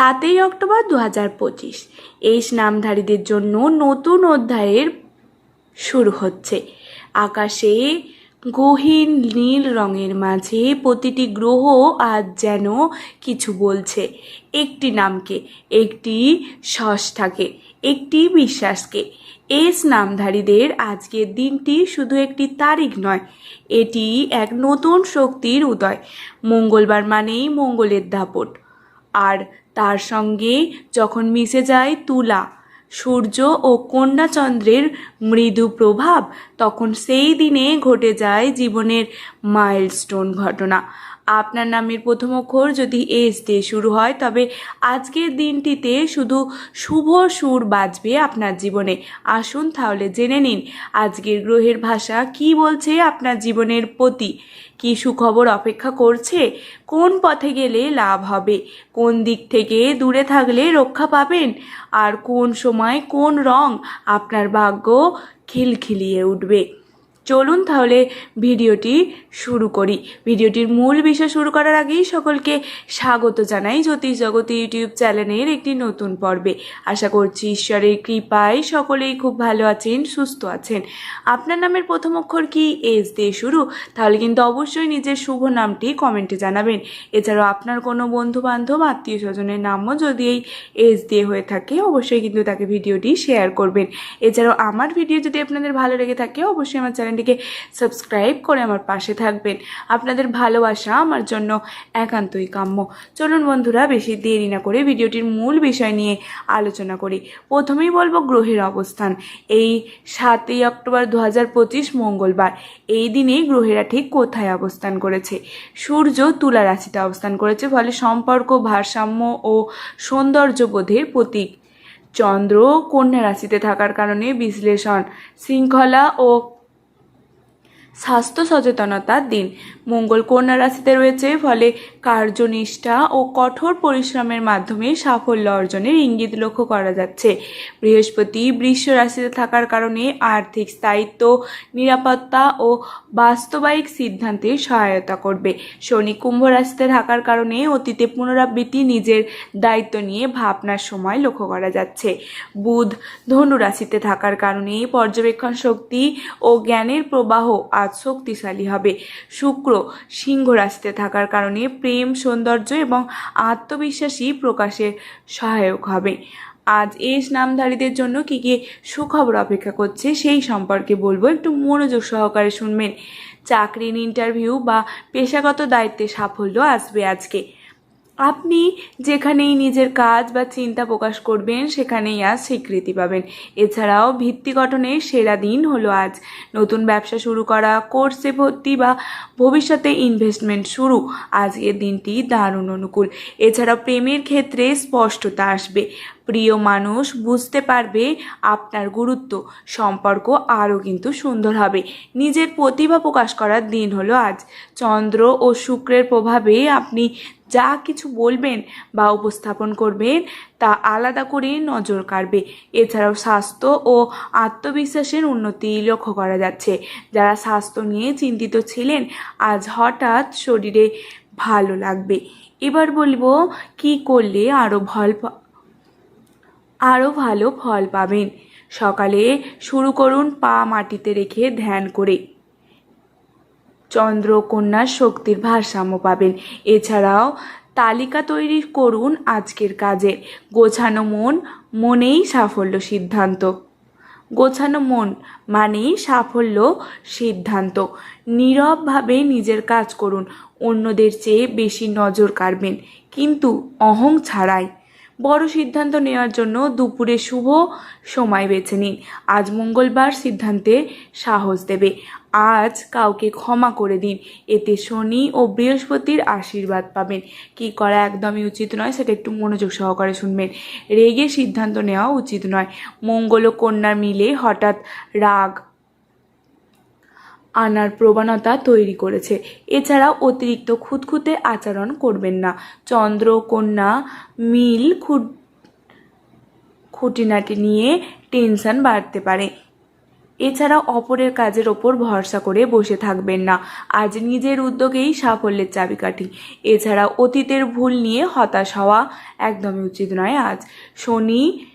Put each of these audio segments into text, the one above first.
সাতই অক্টোবর দু হাজার পঁচিশ। এই নামধারীদের জন্য নতুন অধ্যায়ের শুরু হচ্ছে। আকাশে গহীন নীল রঙের মাঝে প্রতিটি গ্রহ আজ যেন কিছু বলছে। একটি নামকে, একটি ষষ্ঠাকে একটি বিশ্বাসকে। এস নামধারীদের আজকের দিনটি শুধু একটি তারিখ নয়, এটি এক নতুন শক্তির উদয়। মঙ্গলবার মানেই মঙ্গলের দাপট। আর তার সঙ্গে যখন মিশে যায় তুলা, সূর্য ও কন্যাচন্দ্রের মৃদু প্রভাব, তখন সেই দিনে ঘটে যায় জীবনের মাইলস্টোন ঘটনা। আপনার নামের প্রথম অক্ষর যদি এস দিয়ে শুরু হয়, তবে আজকের দিনটিতে শুধু শুভ সুর বাজবে আপনার জীবনে। আসুন তাহলে জেনে নিন, আজকের গ্রহের ভাষা কি বলছে আপনার জীবনের প্রতি? কি সুখবর অপেক্ষা করছে? কোন পথে গেলে লাভ হবে? কোন দিক থেকে দূরে থাকলে রক্ষা পাবেন? আর কোন সময় কোন রং আপনার ভাগ্য খিলখিলিয়ে উঠবে? চলুন তাহলে ভিডিওটি শুরু করি। ভিডিওটির মূল বিষয় শুরু করার আগেই সকলকে স্বাগত জানাই জ্যোতিষ জগতে ইউটিউব চ্যানেলের একটি নতুন পর্বে। আশা করছি ঈশ্বরের কৃপায় সকলেই খুব ভালো আছেন, সুস্থ আছেন। আপনার নামের প্রথম অক্ষর কি? এস দিয়ে শুরু। তাহলে কিন্তু অবশ্যই নিজের শুভ নামটি কমেন্টে জানাবেন। এছাড়াও আপনার কোনো বন্ধু বান্ধব আত্মীয় স্বজনের নামও যদি এই এস দিয়ে হয়ে থাকে, অবশ্যই কিন্তু তাকে ভিডিওটি শেয়ার করবেন। এছাড়াও আমার ভিডিও যদি আপনাদের ভালো লেগে থাকে, অবশ্যই আমার চ্যানেলটিকে সাবস্ক্রাইব করে আমার পাশে থাকবেন। আপনাদের ভালোবাসা আমার জন্য একান্তই কাম্য। চলুন বন্ধুরা, বেশি দেরি না করে ভিডিওটির মূল বিষয় নিয়ে আলোচনা করি। প্রথমেই বলব গ্রহের অবস্থান। এই সাতই অক্টোবর দু হাজার পঁচিশ মঙ্গলবার। এই দিনে গ্রহেরা ঠিক কোথায় অবস্থান করেছে? সূর্য তুলা রাশিতে অবস্থান করেছে, ফলে সম্পর্ক, ভারসাম্য ও সৌন্দর্যবোধের প্রতীক। চন্দ্র কন্যা রাশিতে থাকার কারণে বিশ্লেষণ, শৃঙ্খলা ও স্বাস্থ্য সচেতনতার দিন। মঙ্গল কন্যা রাশিতে রয়েছে, ফলে কার্যনিষ্ঠা ও কঠোর পরিশ্রমের মাধ্যমে সাফল্য অর্জনের ইঙ্গিত লক্ষ্য করা যাচ্ছে। বৃহস্পতি বৃষ রাশিতে থাকার কারণে আর্থিক স্থায়িত্ব, নিরাপত্তা ও বাস্তবায়িক সিদ্ধান্তে সহায়তা করবে। শনি কুম্ভ রাশিতে থাকার কারণে অতীতে পুনরাবৃত্তি নিজের দায়িত্ব নিয়ে ভাবনার সময় লক্ষ্য করা যাচ্ছে। বুধ ধনু রাশিতে থাকার কারণে পর্যবেক্ষণ শক্তি ও জ্ঞানের প্রবাহ আজ শক্তিশালী হবে। শুক্র সিংহ রাশিতে থাকার কারণে প্রেম, সৌন্দর্য এবং আত্মবিশ্বাসী প্রকাশে সহায়ক হবে। আজ এস নামধারীদের জন্য কী কী সুখবর অপেক্ষা করছে সেই সম্পর্কে বলব। একটু মনোযোগ সহকারে শুনবেন। চাকরির ইন্টারভিউ বা পেশাগত দায়িত্বে সাফল্য আসবে আজকে। আপনি যেখানেই নিজের কাজ বা চিন্তা প্রকাশ করবেন, সেখানেই আজ স্বীকৃতি পাবেন। এছাড়াও ভিত্তি গঠনের সেরা দিন হলো আজ। নতুন ব্যবসা শুরু করা, কোর্সে ভর্তি বা ভবিষ্যতে ইনভেস্টমেন্ট শুরু, আজকের দিনটি দারুণ অনুকূল। এছাড়াও প্রেমের ক্ষেত্রে স্পষ্টতা আসবে। প্রিয় মানুষ, বুঝতে পারবে আপনার গুরুত্ব। সম্পর্ক আরও কিন্তু সুন্দর হবে। নিজের প্রতিভা প্রকাশ করার দিন হলো আজ। চন্দ্র ও শুক্রের প্রভাবে আপনি যা কিছু বলবেন বা উপস্থাপন করবেন তা আলাদা করে নজর কাড়বে। এছাড়াও স্বাস্থ্য ও আত্মবিশ্বাসের উন্নতি লক্ষ্য করা যাচ্ছে। যারা স্বাস্থ্য নিয়ে চিন্তিত ছিলেন, আজ হঠাৎ শরীরে ভালো লাগবে। এবার বলব, কি করলে আরও ভল আরও ভালো ফল পাবেন। সকালে শুরু করুন পা মাটিতে রেখে ধ্যান করে। চন্দ্রকন্যার শক্তির ভারসাম্য পাবেন। এছাড়াও তালিকা তৈরি করুন আজকের কাজে। গোছানো মন মনেই সাফল্য সিদ্ধান্ত। গোছানো মন মানেই সাফল্য সিদ্ধান্ত। নীরবভাবে নিজের কাজ করুন। অন্যদের চেয়ে বেশি নজর কাড়বেন। কিন্তু অহং ছাড়াই। বড় সিদ্ধান্ত নেওয়ার জন্য দুপুরে শুভ সময় বেছে নিন। আজ মঙ্গলবার সিদ্ধান্তে সাহস দেবে। আজ কাউকে ক্ষমা করে দিন। এতে শনি ও বৃহস্পতির আশীর্বাদ পাবেন। কি করা একদমই উচিত নয়, সেটা একটু মনোযোগ সহকারে শুনবেন। রেগে সিদ্ধান্ত নেওয়া উচিত নয়। মঙ্গল ও কন্যার মিলে হঠাৎ রাগ আনার প্রবণতা তৈরি করেছে। এছাড়াও অতিরিক্ত খুঁতখুঁতে আচরণ করবেন না। চন্দ্র, কন্যা, মিল, খুঁট খুঁটিনাটি নিয়ে টেনশন বাড়তে পারে। এছাড়া অপরের কাজের ওপর ভরসা করে বসে থাকবেন না। আজ নিজের উদ্যোগেই সাফল্যের চাবিকাঠি। এছাড়া অতীতের ভুল নিয়ে হতাশ হওয়া একদমই উচিত নয় আজ। শনি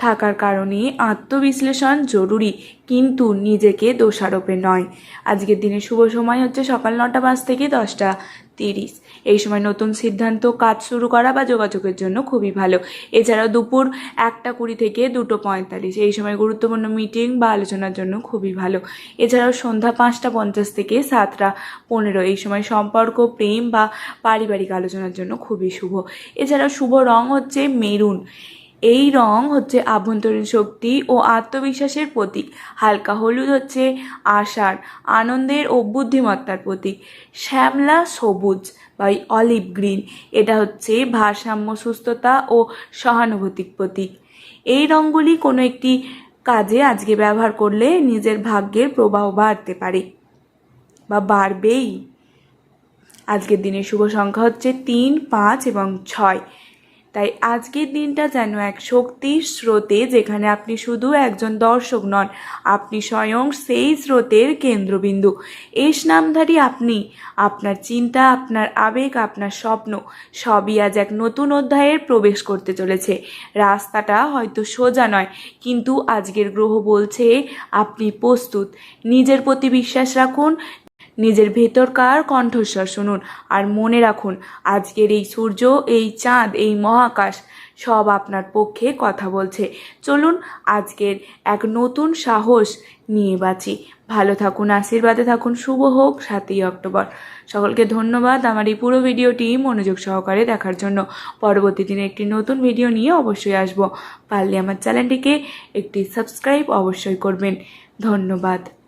থাকার কারণে আত্মবিশ্লেষণ জরুরি, কিন্তু নিজেকে দোষারোপে নয়। আজকের দিনে শুভ সময় হচ্ছে সকাল নটা পাঁচ থেকে দশটা তিরিশ। এই সময় নতুন সিদ্ধান্ত, কাজ শুরু করা বা যোগাযোগের জন্য খুবই ভালো। এছাড়াও দুপুর একটা কুড়ি থেকে দুটো পঁয়তাল্লিশ। এই সময় গুরুত্বপূর্ণ মিটিং বা আলোচনার জন্য খুবই ভালো। এছাড়াও সন্ধ্যা পাঁচটা পঞ্চাশ থেকে সাতটা পনেরো। এই সময় সম্পর্ক, প্রেম বা পারিবারিক আলোচনার জন্য খুবই শুভ। এছাড়াও শুভ রং হচ্ছে মেরুন। এই রং হচ্ছে আভ্যন্তরীণ শক্তি ও আত্মবিশ্বাসের প্রতীক। হালকা হলুদ হচ্ছে আশার, আনন্দের ও বুদ্ধিমত্তার প্রতীক। শ্যামলা সবুজ বা অলিভ গ্রিন, এটা হচ্ছে ভারসাম্য, সুস্থতা ও সহানুভূতিক প্রতীক। এই রঙগুলি কোনো একটি কাজে আজকে ব্যবহার করলে নিজের ভাগ্যের প্রবাহ বাড়তে পারে বা বাড়বেই। আজকের দিনের শুভ সংখ্যা হচ্ছে তিন, পাঁচ এবং ছয়। তাই আজকের দিনটা যেন এক শক্তির স্রোতে যেখানে আপনি শুধু একজন দর্শক নন, আপনি স্বয়ং সেই স্রোতের কেন্দ্রবিন্দু। এস নামধারী আপনি, আপনার চিন্তা, আপনার আবেগ, আপনার স্বপ্ন, সবই আজ এক নতুন অধ্যায়ের প্রবেশ করতে চলেছে। রাস্তাটা হয়তো সোজা নয়, কিন্তু আজকের গ্রহ বলছে আপনি প্রস্তুত। নিজের প্রতি বিশ্বাস রাখুন নিজের ভেতরকার কণ্ঠস্বর শুনুন আর মনে রাখুন, আজকের এই সূর্য, এই চাঁদ, এই মহাকাশ সব আপনার পক্ষে কথা বলছে। চলুন আজকের এক নতুন সাহস নিয়ে বাঁচি। ভালো থাকুন, আশীর্বাদে থাকুন, শুভ হোক, সাতই অক্টোবর। সকলকে ধন্যবাদ আমার এই পুরো ভিডিওটি মনোযোগ সহকারে দেখার জন্য। পরবর্তী দিনে একটি নতুন ভিডিও নিয়ে অবশ্যই আসব। পারলে আমার চ্যানেলটিকে একটি সাবস্ক্রাইব অবশ্যই করবেন। ধন্যবাদ।